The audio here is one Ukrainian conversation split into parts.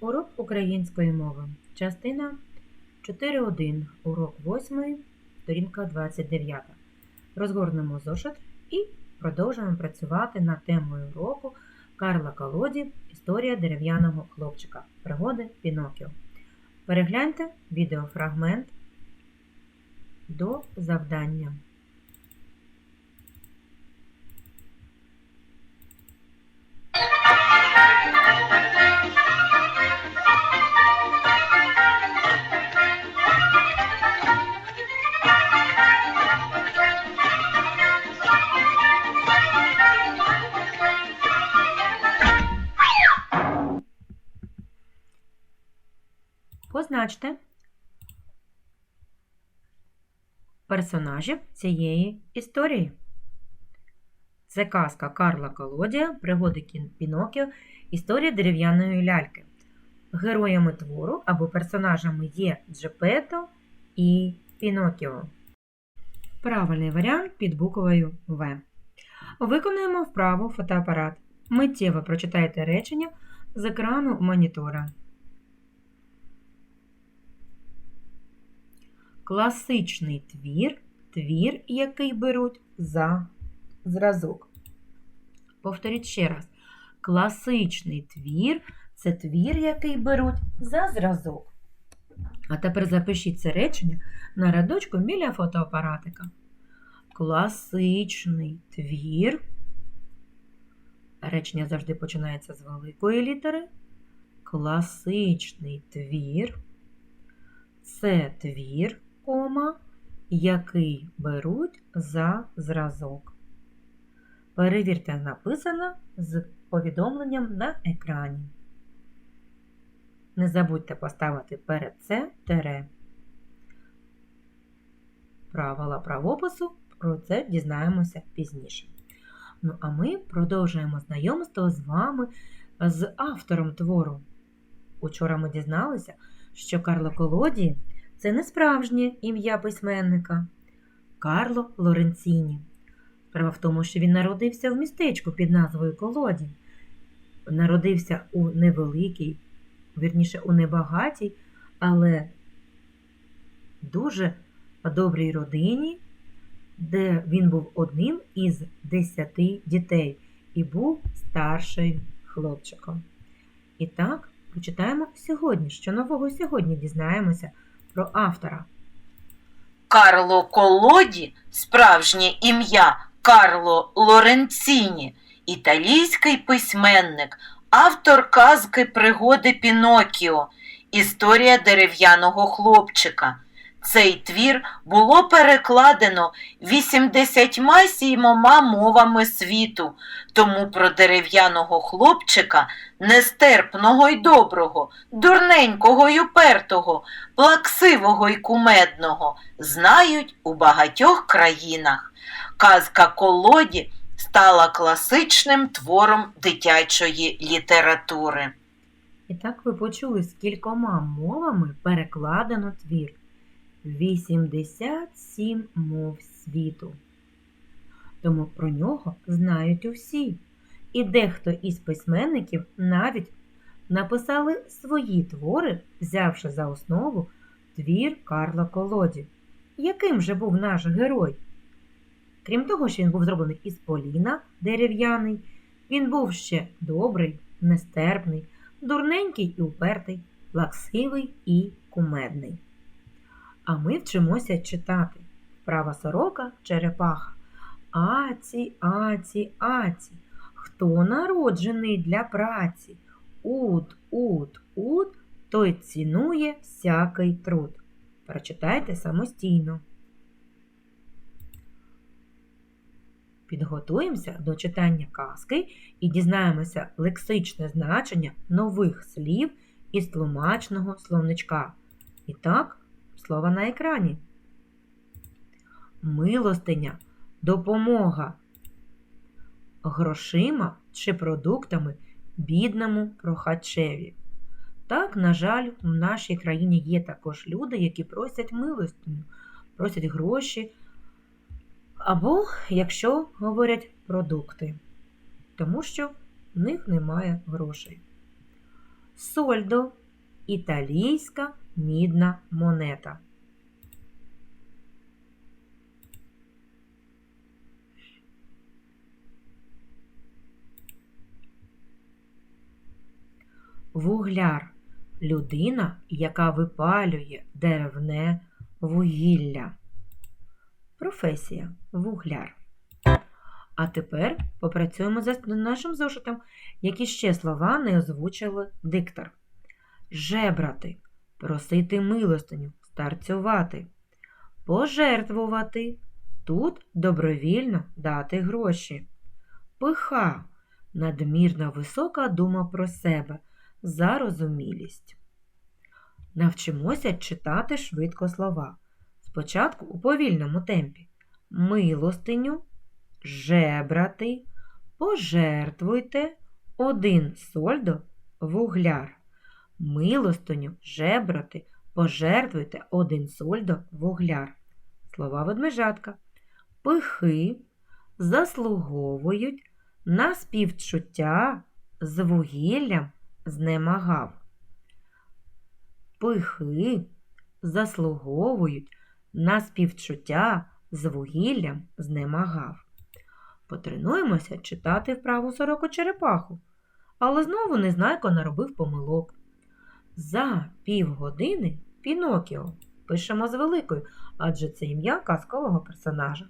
Урок української мови. Частина 4.1. Урок 8. Сторінка 29. Розгорнемо зошит і продовжуємо працювати над темою уроку Карла Колоді Історія дерев'яного хлопчика. Пригоди Пінокіо. Перегляньте відеофрагмент до завдання. Персонажів цієї історії. Це казка Карла Колодія, пригоди Пінокіо, історія дерев'яної ляльки. Героями твору або персонажами є Джепето і Пінокіо. Правильний варіант під буквою В. Виконуємо вправу фотоапарат. Миттєво прочитайте речення з екрану монітора. Класичний твір твір, який беруть за зразок. Повторіть ще раз. Класичний твір це твір, який беруть за зразок. А тепер запишіть це речення на рядочку біля фотоапаратика. Класичний твір. Речення завжди починається з великої літери. Класичний твір. Це твір, кома, який беруть за зразок. Перевірте написано з повідомленням на екрані. Не забудьте поставити перед це тере. Правила правопису про це дізнаємося пізніше. Ну, а ми продовжуємо знайомство з вами з автором твору. Учора ми дізналися, що Карло Колоді це не справжнє ім'я письменника Карло Лоренціні. Справа в тому, що він народився в містечку під назвою Колоді. Народився у невеликій, вірніше, у небагатій, але дуже добрій родині, де він був одним із десяти дітей і був старшим хлопчиком. І так, почитаємо сьогодні, що нового сьогодні дізнаємося про автора. Карло Колоді, справжнє ім'я Карло Лоренціні, італійський письменник, автор казки Пригоди Пінокіо, історія дерев'яного хлопчика. Цей твір було перекладено 87 мовами світу, тому про дерев'яного хлопчика, нестерпного й доброго, дурненького й упертого, плаксивого й кумедного, знають у багатьох країнах. Казка Колоді стала класичним твором дитячої літератури. І так ви почули, з кількома мовами перекладено твір. 87 мов світу. Тому про нього знають усі. І дехто із письменників навіть написали свої твори, взявши за основу твір Карла Колоді. Яким же був наш герой? Крім того, що він був зроблений із поліна дерев'яний, він був ще добрий, нестерпний, дурненький і упертий, плаксивий і кумедний. А ми вчимося читати права сорока черепаха. Аці, аці, аці. Хто народжений для праці? Ут, ут, ут, той цінує всякий труд. Прочитайте самостійно. Підготуємося до читання казки і дізнаємося лексичне значення нових слів із тлумачного словничка. І так, слово на екрані. Милостиня, допомога грошима чи продуктами бідному прохачеві. Так, на жаль, в нашій країні є також люди, які просять милостиню, просять гроші, або, якщо говорять, продукти, тому що в них немає грошей. сольдо італійська мідна монета. Вугляр людина, яка випалює деревне вугілля. Професія вугляр. А тепер попрацюємо за нашим зошитом, які ще слова не озвучили диктор. Жебрати, просити милостиню, старцювати, пожертвувати, тут добровільно дати гроші. Пиха, надмірна висока дума про себе, зарозумілість. Навчимося читати швидко слова. Спочатку у повільному темпі. Милостиню, жебрати, пожертвуйте, один сольдо, вугляр. Милостиню, жебрати, пожертвуйте, один сольдо, вугляр. Слова ведмежатка. Пихи заслуговують на співчуття з вугіллям знемагав. Пихи заслуговують на співчуття з вугіллям знемагав. Потренуємося читати вправу сороку черепаху, але знову Незнайко наробив помилок. За півгодини Пінокіо пишемо з великою, адже це ім'я казкового персонажа.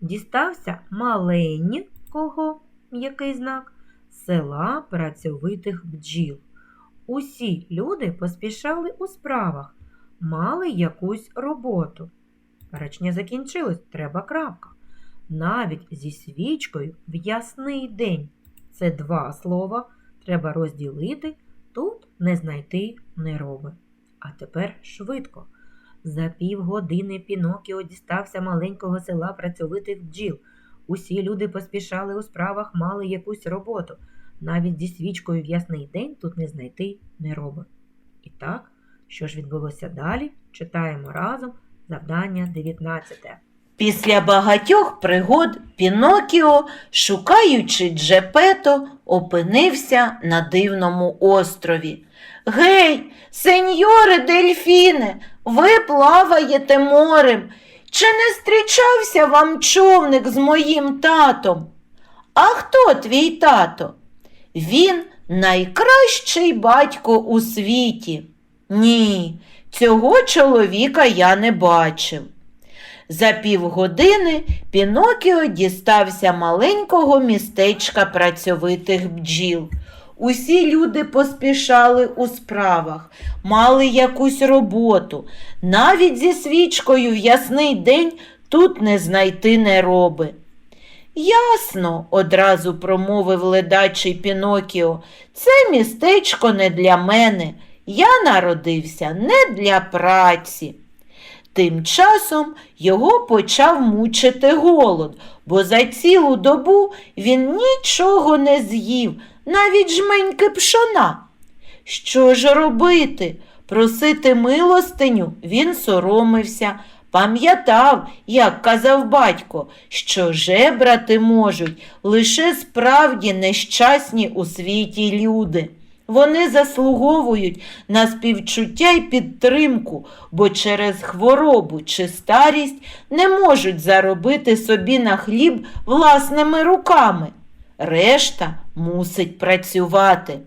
Дістався маленького м'який знак села працьовитих бджіл. Усі люди поспішали у справах, мали якусь роботу. Речення закінчилось, треба крапка. Навіть зі свічкою в ясний день. Це два слова, треба розділити, тут не знайти не роби. А тепер швидко. За півгодини Пінокіо дістався маленького села працьовитих бджіл. Усі люди поспішали у справах, мали якусь роботу. Навіть зі свічкою в ясний день тут не знайти не роби. І так, що ж відбулося далі, читаємо разом завдання 19. Після багатьох пригод Пінокіо, шукаючи Джепето, опинився на дивному острові. Гей, сеньоре дельфіне, ви плаваєте морем. Чи не зустрічався вам човник з моїм татом? А хто твій тато? Він найкращий батько у світі. Ні, цього чоловіка я не бачив. За півгодини Пінокіо дістався маленького містечка працьовитих бджіл. Усі люди поспішали у справах, мали якусь роботу. Навіть зі свічкою в ясний день тут не знайти нероби. Ясно, одразу промовив ледачий Пінокіо, це містечко не для мене. Я народився не для праці. Тим часом його почав мучити голод, бо за цілу добу він нічого не з'їв, навіть жменьки пшона. Що ж робити? Просити милостиню він соромився, пам'ятав, як казав батько, що жебрати можуть лише справді нещасні у світі люди. Вони заслуговують на співчуття й підтримку, бо через хворобу чи старість не можуть заробити собі на хліб власними руками. Решта мусить працювати.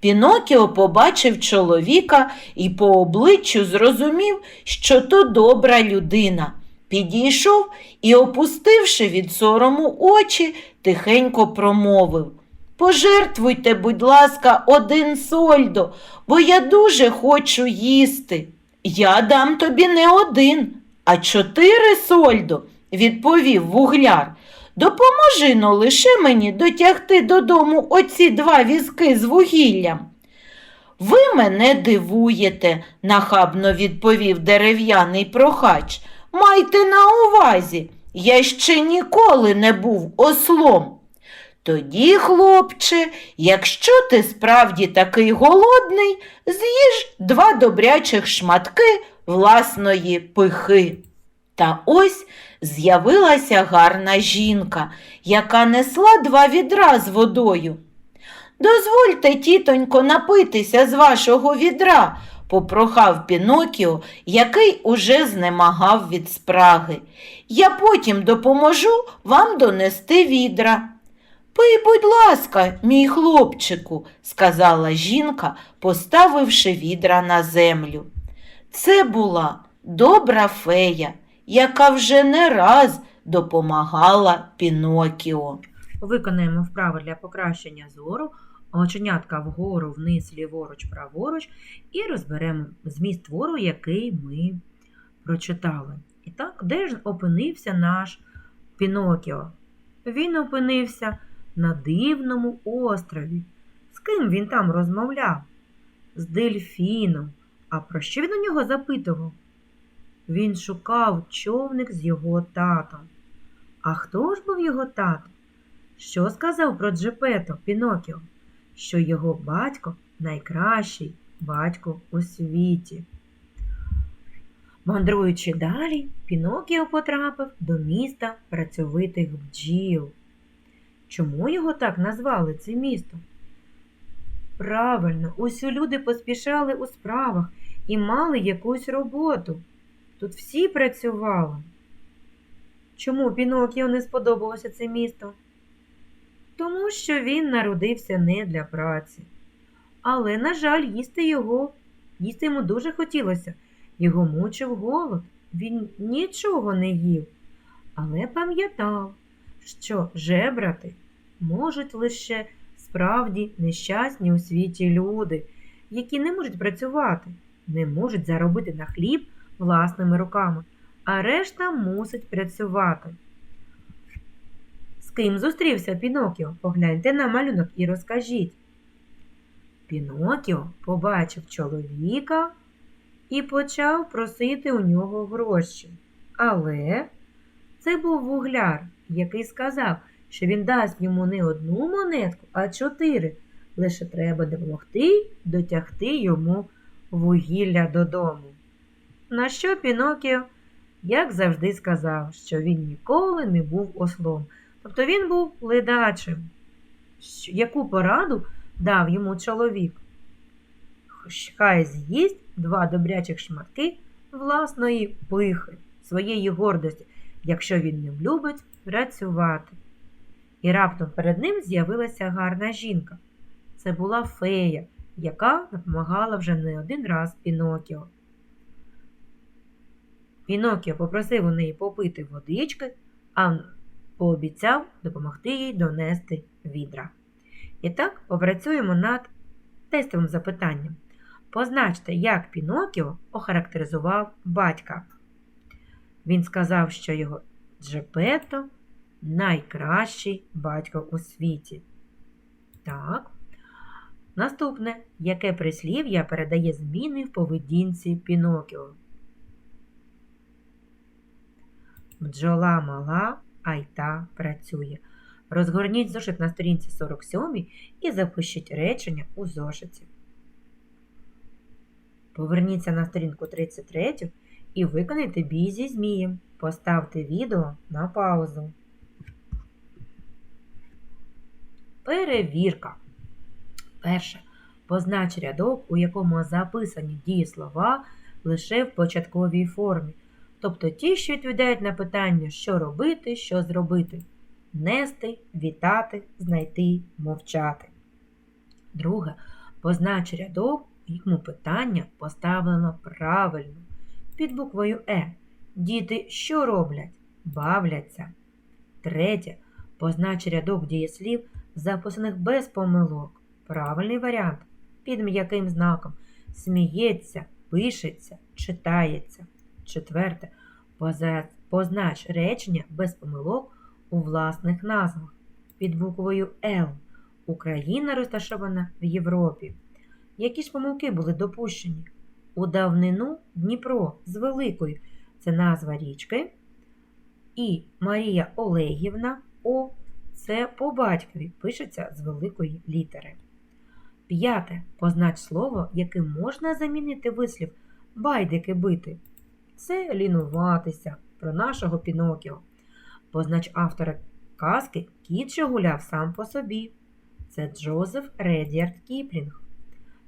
Пінокіо побачив чоловіка і по обличчю зрозумів, що то добра людина. Підійшов і, опустивши від сорому очі, тихенько промовив Пожертвуйте, будь ласка, один сольдо, бо я дуже хочу їсти. Я дам тобі не один, а чотири сольдо, відповів вугляр. Допоможи но лише мені дотягти додому оці два візки з вугіллям. Ви мене дивуєте, нахабно відповів дерев'яний прохач. Майте на увазі, я ще ніколи не був ослом. Тоді, хлопче, якщо ти справді такий голодний, з'їж два добрячих шматки власної пихи. Та ось з'явилася гарна жінка, яка несла два відра з водою. Дозвольте, тітонько, напитися з вашого відра, попрохав Пінокіо, який уже знемагав від спраги. Я потім допоможу вам донести відра. Пий, будь ласка, мій хлопчику, сказала жінка, поставивши відра на землю. Це була добра фея, яка вже не раз допомагала Пінокіо. Виконаємо вправи для покращення зору, оченятка вгору, вниз, ліворуч, праворуч, і розберемо зміст твору, який ми прочитали. І так, де ж опинився наш Пінокіо? Він опинився на дивному острові. З ким він там розмовляв? З дельфіном. А про що він у нього запитував? Він шукав човник з його татом. А хто ж був його тато? Що сказав про Джепето Пінокіо? Що його батько найкращий батько у світі. Мандруючи далі, Пінокіо потрапив до міста працьовитих бджіл. Чому його так назвали це місто? Правильно, усі люди поспішали у справах і мали якусь роботу. Тут всі працювали. Чому Пінокіо не сподобалося це місто? Тому що він народився не для праці. Але, на жаль, їсти його, їсти йому дуже хотілося. Його мучив голод, він нічого не їв, але пам'ятав, що жебрати можуть лише справді нещасні у світі люди, які не можуть працювати, не можуть заробити на хліб власними руками, а решта мусить працювати. З ким зустрівся Пінокіо? Погляньте на малюнок і розкажіть. Пінокіо побачив чоловіка і почав просити у нього гроші. Але це був вугляр, який сказав, що він дасть йому не одну монетку, а чотири. Лише треба допомогти дотягти йому вугілля додому. На що Пінокіо, як завжди, сказав, що він ніколи не був ослом. Тобто він був ледачим. Яку пораду дав йому чоловік? Хай з'їсть два добрячих шматки власної пихи, своєї гордості, якщо він не любить працювати. І раптом перед ним з'явилася гарна жінка. Це була фея, яка допомагала вже не один раз Пінокіо. Пінокіо попросив у неї попити водички, а пообіцяв допомогти їй донести відра. І так попрацюємо над тестовим запитанням. Позначте, як Пінокіо охарактеризував батька. Він сказав, що його Джепето найкращий батько у світі. Так. Наступне, яке прислів'я передає зміни в поведінці Пінокіо? Бджола мала, а й та працює. Розгорніть зошит на сторінці 47 і запишіть речення у зошиті. Поверніться на сторінку 33 і виконайте бій зі змієм. Поставте відео на паузу. Перевірка. Перше. Познач рядок, у якому записані дієслова лише в початковій формі. Тобто ті, що відповідають на питання, що робити, що зробити. Нести, вітати, знайти, мовчати. Друге. Познач рядок, у якому питання поставлено правильно. Під буквою Е. Діти що роблять? Бавляться. Третє. Познач рядок дієслів, записаних без помилок. Правильний варіант. Під м'яким знаком. Сміється, пишеться, читається. Четверте. Познач речення без помилок у власних назвах. Під буквою Л. Україна розташована в Європі. Які ж помилки були допущені? У давнину Дніпро з Великою це назва річки. І Марія Олегівна О це по батькові пишеться з великої літери. П'яте. Познач слово, яким можна замінити вислів байдики бити. Це лінуватися про нашого Пінокіо. Познач автора казки кіт що гуляв сам по собі. Це Джозеф Редіард Кіплінг.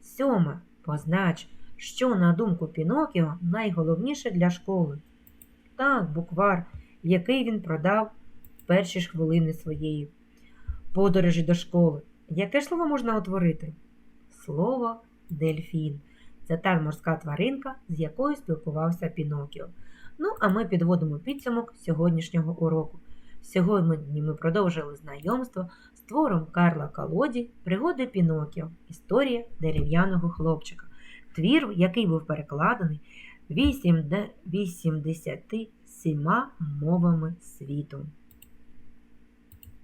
Сьоме. Познач, що, на думку Пінокіо, найголовніше для школи. Так, буквар, який він продав перші ж хвилини своєї подорожі до школи. Яке слово можна утворити? Слово дельфін. Це та морська тваринка, з якою спілкувався Пінокіо. Ну, а ми підводимо підсумок сьогоднішнього уроку. Сьогодні ми продовжили знайомство з твором Карла Калоді Пригоди Пінокіо. Історія дерев'яного хлопчика. Твір, який був перекладений 87 мовами світу.